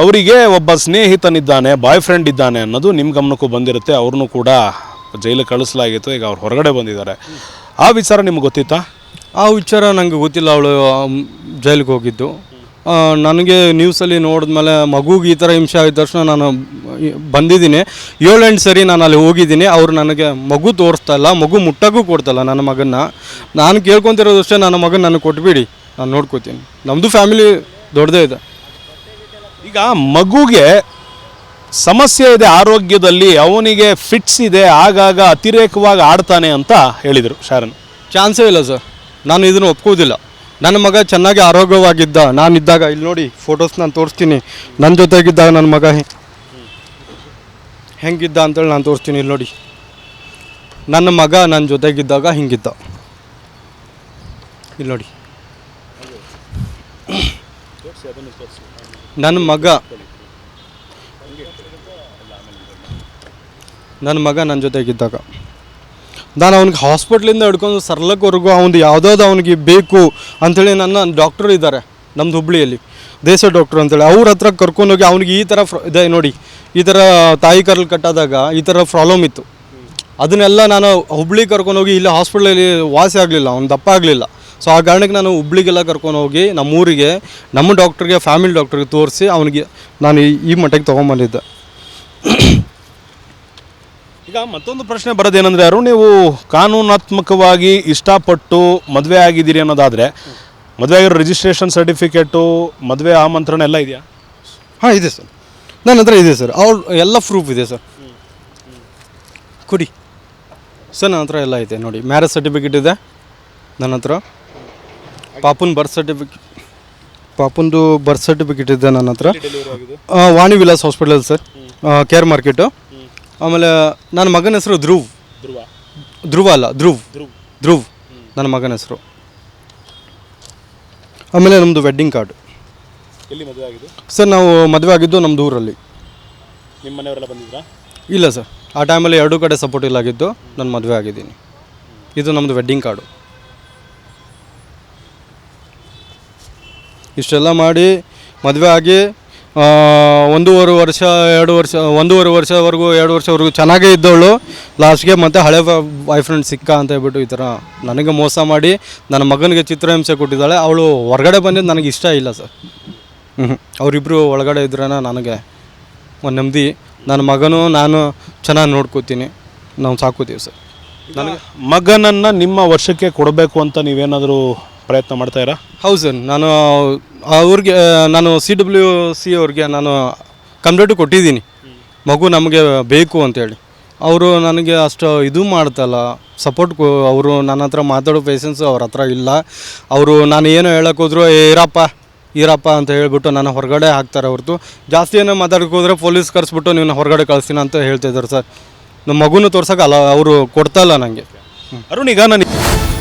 ಅವರಿಗೆ ಒಬ್ಬ ಸ್ನೇಹಿತನಿದ್ದಾನೆ boy friend ಇದ್ದಾನೆ ಅನ್ನೋದು ನಿಮ್ಮ ಗಮನಕ್ಕೂ ಬಂದಿರುತ್ತೆ. ಅವ್ರನ್ನೂ ಕೂಡ ಜೈಲಿಗೆ ಕಳಿಸಲಾಗಿತ್ತು. ಈಗ ಅವ್ರು ಹೊರಗಡೆ ಬಂದಿದ್ದಾರೆ. ಆ ವಿಚಾರ ನಿಮ್ಗೆ ಗೊತ್ತಿತ್ತಾ? ಆ ವಿಚಾರ ನನಗೆ ಗೊತ್ತಿಲ್ಲ. ಅವಳು ಜೈಲಿಗೆ ಹೋಗಿದ್ದು. ನನಗೆ ನ್ಯೂಸಲ್ಲಿ ನೋಡಿದ್ಮೇಲೆ ಮಗುಗೆ ಈ ಥರ ಹಿಂಸೆ ಆಗಿದ ತಕ್ಷಣ ನಾನು ಬಂದಿದ್ದೀನಿ. ಏಳೆಂಟು ಸರಿ ನಾನು ಅಲ್ಲಿ ಹೋಗಿದ್ದೀನಿ. ಅವ್ರು ನನಗೆ ಮಗು ತೋರಿಸ್ತಾ ಇಲ್ಲ. ಮಗು ಮುಟ್ಟಕ್ಕೂ ಕೊಡ್ತಲ್ಲ ನನ್ನ ಮಗನ್ನ. ನಾನು ಕೇಳ್ಕೊತಿರೋದಷ್ಟೇ ನನ್ನ ಮಗನ ನನಗೆ ಕೊಟ್ಬಿಡಿ. ನಾನು ನೋಡ್ಕೋತೀನಿ. ನಮ್ಮದು ಫ್ಯಾಮಿಲಿ ದೊಡ್ಡದೇ ಇದೆ. ಈಗ ಮಗುಗೆ ಸಮಸ್ಯೆ ಇದೆ ಆರೋಗ್ಯದಲ್ಲಿ, ಅವನಿಗೆ ಫಿಟ್ಸ್ ಇದೆ, ಆಗಾಗ ಅತಿರೇಕವಾಗಿ ಆಡ್ತಾನೆ ಅಂತ ಹೇಳಿದರು ಶಾರನ್. ಚಾನ್ಸೇ ಇಲ್ಲ ಸರ್ ನಾನು ಇದನ್ನು ಒಪ್ಕೋದಿಲ್ಲ. ನನ್ನ ಮಗ ಚೆನ್ನಾಗಿ ಆರೋಗ್ಯವಾಗಿದ್ದ, ನಾನಿದ್ದಾಗ, ಇಲ್ಲಿ ನೋಡಿ ಫೋಟೋಸ್ ನಾನು ತೋರಿಸ್ತೀನಿ. ನನ್ನ ಜೊತೆಗಿದ್ದಾಗ ನನ್ನ ಮಗ ಹೆಂಗಿದ್ದ ಅಂತೇಳಿ ನಾನು ತೋರಿಸ್ತೀನಿ, ಇಲ್ಲಿ ನೋಡಿ. ನನ್ನ ಮಗ ನನ್ನ ಜೊತೆಗಿದ್ದಾಗ ಹಿಂಗಿದ್ದ. ಇಲ್ಲಿ ನೋಡಿ. ನನ್ನ ಮಗ. ನನ್ನ ಮಗ ನನ್ನ ಜೊತೆಗಿದ್ದಾಗ. ನಾನು ಅವ್ನಿಗೆ ಹಾಸ್ಪಿಟ್ಲಿಂದ ಹಿಡ್ಕೊಂಡು ಸರ್ಲಕ್ವರೆಗೂ ಅವ್ನು ಯಾವುದಾದ್ರು ಅವನಿಗೆ ಬೇಕು ಅಂಥೇಳಿ ನನ್ನ ಡಾಕ್ಟ್ರು ಇದ್ದಾರೆ ನಮ್ಮದು ಹುಬ್ಳಿಯಲ್ಲಿ. ದೇಶ ಡಾಕ್ಟ್ರು ಅಂತೇಳಿ. ಅವ್ರ ಹತ್ರ ಕರ್ಕೊಂಡೋಗಿ ಅವ್ನಿಗೆ ಈ ಥರ ಫ್ರ- ಇದೆ ನೋಡಿ, ಈ ಥರ ತಾಯಿ ಕರಲ್ ಕಟ್ಟಾದಾಗ ಈ ಥರ ಪ್ರಾಬ್ಲಮ್ ಇತ್ತು. ಅದನ್ನೆಲ್ಲ ನಾನು ಹುಬ್ಳಿಗೆ ಕರ್ಕೊಂಡೋಗಿ ಇಲ್ಲಿ ಹಾಸ್ಪಿಟ್ಲಲ್ಲಿ ವಾಸಿ ಆಗಲಿಲ್ಲ, ಅವ್ನು ದಪ್ಪ ಆಗಲಿಲ್ಲ. ಸೊ ಆ ಕಾರಣಕ್ಕೆ ನಾನು ಹುಬ್ಳಿಗೆಲ್ಲ ಕರ್ಕೊಂಡು ಹೋಗಿ ನಮ್ಮೂರಿಗೆ ನಮ್ಮ ಡಾಕ್ಟ್ರಿಗೆ ಫ್ಯಾಮಿಲಿ ಡಾಕ್ಟ್ರಿಗೆ ತೋರಿಸಿ ಅವನಿಗೆ ನಾನು ಈ- ಈ ಮಟ್ಟಕ್ಕೆ ತೊಗೊಂಬಂದಿದ್ದೆ. ಈಗ ಮತ್ತೊಂದು ಪ್ರಶ್ನೆ ಬರೋದೇನೆಂದ್ರೆ ಯಾರು ನೀವು ಕಾನೂನಾತ್ಮಕವಾಗಿ ಇಷ್ಟಪಟ್ಟು ಮದುವೆ ಆಗಿದ್ದೀರಿ ಅನ್ನೋದಾದರೆ ಮದುವೆ ಆಗಿರೋ ರಿಜಿಸ್ಟ್ರೇಷನ್ ಸರ್ಟಿಫಿಕೇಟು ಮದುವೆ ಆಮಂತ್ರಣ ಎಲ್ಲ ಇದೆಯಾ? ಹಾಂ ಇದೆ ಸರ್. ನನ್ನ ಹತ್ರ ಇದೆ ಸರ್. ಅವ್ರು ಎಲ್ಲ ಪ್ರೂಫ್ ಇದೆ ಸರ್. ಕೊಡಿ. ಸರ್ ನನ್ನ ಹತ್ರ ಎಲ್ಲ ಇದೆ ನೋಡಿ. ಮ್ಯಾರೇಜ್ ಸರ್ಟಿಫಿಕೇಟ್ ಇದೆ ನನ್ನ ಹತ್ರ. ಪಾಪುನ್ ಬರ್ತ್ ಸರ್ಟಿಫಿಕೇಟ್ ಪಾಪುಂದು ಬರ್ತ್ ಸರ್ಟಿಫಿಕೇಟ್ ಇದೆ ನನ್ನ ಹತ್ರ. ಆ, Vani Vilas hospital sir. Care market ಆಮೇಲೆ ನನ್ನ ಮಗನ ಹೆಸರು ಧ್ರುವ್. ಧ್ರುವ. ಧ್ರುವ ಅಲ್ಲ ಧ್ರುವ್. ಧ್ರುವ್. ನನ್ನ ಮಗನ ಹೆಸರು. ಆಮೇಲೆ ನಮ್ಮದು ವೆಡ್ಡಿಂಗ್ ಕಾರ್ಡ್ ಎಲ್ಲಿ ಮದುವೆ ಆಗಿದೆ? ಸರ್ ನಾವು ಮದುವೆ ಆಗಿದ್ದು ನಮ್ಮದು ಊರಲ್ಲಿ. ನಿಮ್ಮ ಮನೆಯವರೆಲ್ಲ ಬಂದಿದ್ರಾ? ಇಲ್ಲ ಸರ್. ಆ ಟೈಮಲ್ಲಿ ಎರಡೂ ಕಡೆ ಸಪೋರ್ಟ್ ಇಲ್ಲ ಆಗಿದ್ದು ನಾನು ಮದುವೆ ಆಗಿದ್ದೀನಿ. ಇದು ನಮ್ಮದು ವೆಡ್ಡಿಂಗ್ ಕಾರ್ಡು ಇಷ್ಟೆಲ್ಲ ಮಾಡಿ ಮದುವೆ ಆಗಿ ಒಂದೂವರೆ ವರ್ಷ, ಎರಡು ವರ್ಷ, ಒಂದೂವರೆ ವರ್ಷವರೆಗೂ, ಎರಡು ವರ್ಷವರೆಗೂ ಚೆನ್ನಾಗೇ ಇದ್ದವಳು. ಲಾಸ್ಟ್ಗೆ ಮತ್ತೆ ಹಳೆ ಬಾಯ್ ಫ್ರೆಂಡ್ ಸಿಕ್ಕ ಅಂತ ಹೇಳ್ಬಿಟ್ಟು ಈ ಥರ ನನಗೆ ಮೋಸ ಮಾಡಿ ನನ್ನ ಮಗನಿಗೆ ಚಿತ್ರಹಿಂಸೆ ಕೊಟ್ಟಿದ್ದಾಳೆ. ಅವಳು ಹೊರಗಡೆ ಬಂದಿದ್ದು ನನಗೆ ಇಷ್ಟ ಇಲ್ಲ ಸರ್. ಹ್ಞೂ ಅವರಿಬ್ಬರು ಒಳಗಡೆ ಇದ್ರೇ ನನಗೆ ಒಂದು ನೆಮ್ಮದಿ. ನನ್ನ ಮಗನೂ ನಾನು ಚೆನ್ನಾಗಿ ನೋಡ್ಕೋತೀನಿ. ನಾವು ಸಾಕೋತೀವಿ ಸರ್. ನನಗೆ ಮಗನನ್ನು ನಿಮ್ಮ ವರ್ಷಕ್ಕೆ ಕೊಡಬೇಕು ಅಂತ ನೀವೇನಾದರೂ ಪ್ರಯತ್ನ ಮಾಡ್ತಾ ಇರೋ? ಹೌದು ಸರ್. ನಾನು ಅವ್ರಿಗೆ ನಾನು ಸಿ ಡಬ್ಲ್ಯೂ ಸಿ ಅವ್ರಿಗೆ ನಾನು ಕಂಪ್ಲೇಂಟು ಕೊಟ್ಟಿದ್ದೀನಿ. ಮಗು ನಮಗೆ ಬೇಕು ಅಂತೇಳಿ. ಅವರು ನನಗೆ ಅಷ್ಟು ಇದು ಮಾಡ್ತಲ್ಲ ಸಪೋರ್ಟ್ ಅವರು ನನ್ನ ಹತ್ರ ಮಾತಾಡೋ ಪೇಷನ್ಸ್ ಅವ್ರ ಹತ್ರ ಇಲ್ಲ. ಅವರು ನಾನು ಏನು ಹೇಳೋಕ್ಕೋದ್ರು ಹೋದ್ರು "ಏ, ಇರಪ್ಪ ಇರಪ್ಪ ಅಂತ ಹೇಳಿಬಿಟ್ಟು ನನ್ನ ಹೊರಗಡೆ ಹಾಕ್ತಾರೆ ಹೊರತು. ಜಾಸ್ತಿ ಏನೋ ಮಾತಾಡೋಕೆ ಹೋದರೆ ಪೊಲೀಸ್ ಕರೆಸ್ಬಿಟ್ಟು ನೀವು ಹೊರಗಡೆ ಕಳಿಸ್ತೀನಿ ಅಂತ ಹೇಳ್ತಿದ್ದಾರೆ ಸರ್. ನಮ್ಮ ಮಗುನೂ ತೋರ್ಸೋಕ್ಕಲ್ಲ ಅವರು ಕೊಡ್ತಾ ಇಲ್ಲ ನನಗೆ ಅರುಣ್ ಈಗ ನಾನು